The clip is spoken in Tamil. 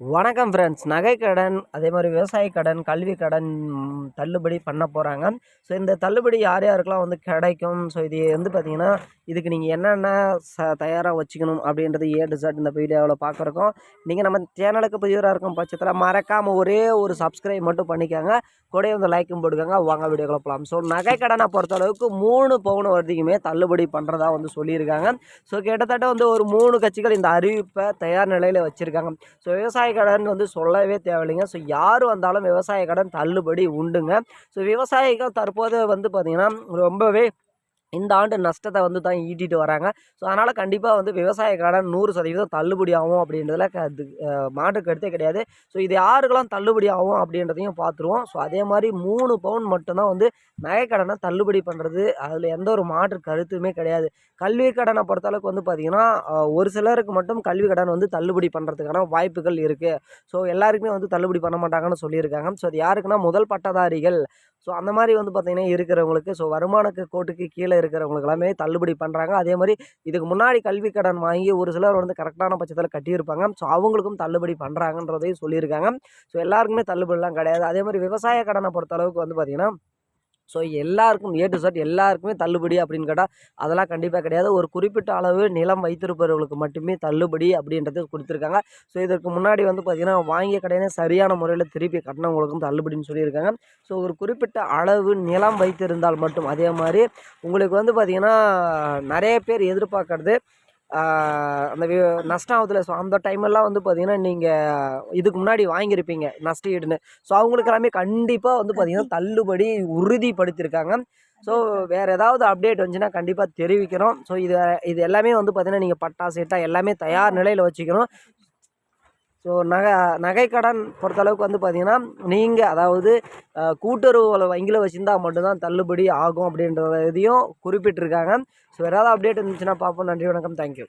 வணக்கம் ஃப்ரெண்ட்ஸ் நகை கடன் அதே மாதிரி விவசாய கடன் கல்வி கடன் தள்ளுபடி பண்ண போகிறாங்க ஸோ இந்த தள்ளுபடி யார் யாருக்கெல்லாம் வந்து கிடைக்கும்? ஸோ இது வந்து பார்த்திங்கன்னா இதுக்கு நீங்கள் என்னென்ன ச தயாராக வச்சுக்கணும் அப்படின்றது ஏ டு இந்த வீடியோவில் பார்க்குறோம் நீங்கள் நம்ம சேனலுக்கு புதியவராக இருக்கும் பட்சத்தில் மறக்காமல் ஒரே ஒரு சப்ஸ்கிரைப் மட்டும் பண்ணிக்கோங்க. கூடவே வந்து லைக்கும் போட்டுக்கோங்க. வாங்க வீடியோக்களை போகலாம் ஸோ நகை கடனை பொறுத்தளவுக்கு மூணு பவுன் வரைக்குமே தள்ளுபடி பண்ணுறதா வந்து சொல்லியிருக்காங்க. ஸோ கிட்டத்தட்ட வந்து ஒரு மூணு கட்சிகள் இந்த அறிவிப்பை தயார் நிலையில் வச்சுருக்காங்க. ஸோ விவசாய விவசாய கடன் வந்து சொல்லவே தேவையில்லைங்க. ஸோ யார் வந்தாலும் விவசாய கடன் தள்ளுபடி உண்டுங்க. ஸோ விவசாயிகள் தற்போது வந்து பார்த்திங்கன்னா ரொம்பவே இந்த ஆண்டு நஷ்டத்தை வந்து தான் ஈட்டிட்டு வராங்க. ஸோ அதனால் கண்டிப்பாக வந்து விவசாய கடன் நூறு சதவீதம் தள்ளுபடி ஆகும் அப்படின்றதுல க அது மாற்று கருத்தே கிடையாது. ஸோ இது யாருக்கெல்லாம் தள்ளுபடி ஆகும் அப்படின்றதையும் பார்த்துருவோம் ஸோ அதே மாதிரி மூணு பவுன் மட்டும்தான் வந்து நகைக்கடனை தள்ளுபடி பண்ணுறது அதில் எந்த ஒரு மாற்று கருத்துமே கிடையாது. கல்வி கடனை பொறுத்தளவுக்கு வந்து பார்த்திங்கன்னா ஒரு சிலருக்கு மட்டும் கல்வி கடன் வந்து தள்ளுபடி பண்ணுறதுக்கான வாய்ப்புகள் இருக்குது ஸோ எல்லாருக்குமே வந்து தள்ளுபடி பண்ண மாட்டாங்கன்னு சொல்லியிருக்காங்க. ஸோ அது யாருக்குன்னா முதல் பட்டதாரிகள் ஸோ அந்த மாதிரி வந்து பார்த்திங்கன்னா இருக்கிறவங்களுக்கு ஸோ வருமானக்கு கோட்டுக்கு கீழே இருக்கிறவங்களுக்கு எல்லாமே தள்ளுபடி பண்ணுறாங்க அதே மாதிரி இதுக்கு முன்னாடி கல்வி கடன் வாங்கி ஒரு சிலர் வந்து கரெக்டான பட்சத்தில் கட்டியிருப்பாங்க. ஸோ அவங்களுக்கும் தள்ளுபடி பண்ணுறாங்கன்றதையும் சொல்லியிருக்காங்க. ஸோ எல்லாருக்குமே தள்ளுபடிலாம் கிடையாது. அதே மாதிரி விவசாய கடனை பொறுத்த அளவுக்கு வந்து பார்த்திங்கன்னா ஸோ எல்லாருக்கும் ஏ டு சட் எல்லாருக்குமே தள்ளுபடி அப்படின்னு கேட்டால் அதெல்லாம் கண்டிப்பாக கிடையாது. ஒரு குறிப்பிட்ட அளவு நிலம் வைத்திருப்பவர்களுக்கு மட்டுமே தள்ளுபடி அப்படின்றது கொடுத்துருக்காங்க. ஸோ இதற்கு முன்னாடி வந்து பார்த்திங்கன்னா வாங்கிய கடையினே சரியான முறையில் திருப்பி கட்டினவங்களுக்கும் தள்ளுபடின்னு சொல்லியிருக்காங்க. ஸோ ஒரு குறிப்பிட்ட அளவு நிலம் வைத்திருந்தால் மட்டும் அதே மாதிரி உங்களுக்கு வந்து பார்த்திங்கன்னா நிறைய பேர் எதிர்பார்க்கறது அந்த நஷ்டம் ஆகுதுல ஸோ அந்த டைமெல்லாம் வந்து பார்த்திங்கன்னா நீங்கள் இதுக்கு முன்னாடி வாங்கியிருப்பீங்க நஷ்ட ஈடுன்னு. ஸோ அவங்களுக்கு எல்லாமே கண்டிப்பாக வந்து பார்த்திங்கன்னா தள்ளுபடி உறுதிப்படுத்தியிருக்காங்க. ஸோ வேறு ஏதாவது அப்டேட் வந்துச்சுன்னா கண்டிப்பாக தெரிவிக்கிறோம் ஸோ இது இது எல்லாமே வந்து பார்த்திங்கன்னா நீங்கள் பட்டா சீட்டா எல்லாமே தயார் நிலையில் வச்சுக்கணும். ஸோ நகை நகைக்கடன் பொறுத்தளவுக்கு வந்து பார்த்திங்கன்னா நீங்கள் அதாவது கூட்டுறவு வங்கியில் வச்சுருந்தா மட்டும்தான் தள்ளுபடி ஆகும் அப்படின்ற இதையும் குறிப்பிட்டிருக்காங்க. ஸோ வேறு ஏதாவது அப்டேட் இருந்துச்சுன்னா பார்ப்போம் நன்றி வணக்கம். தேங்க்யூ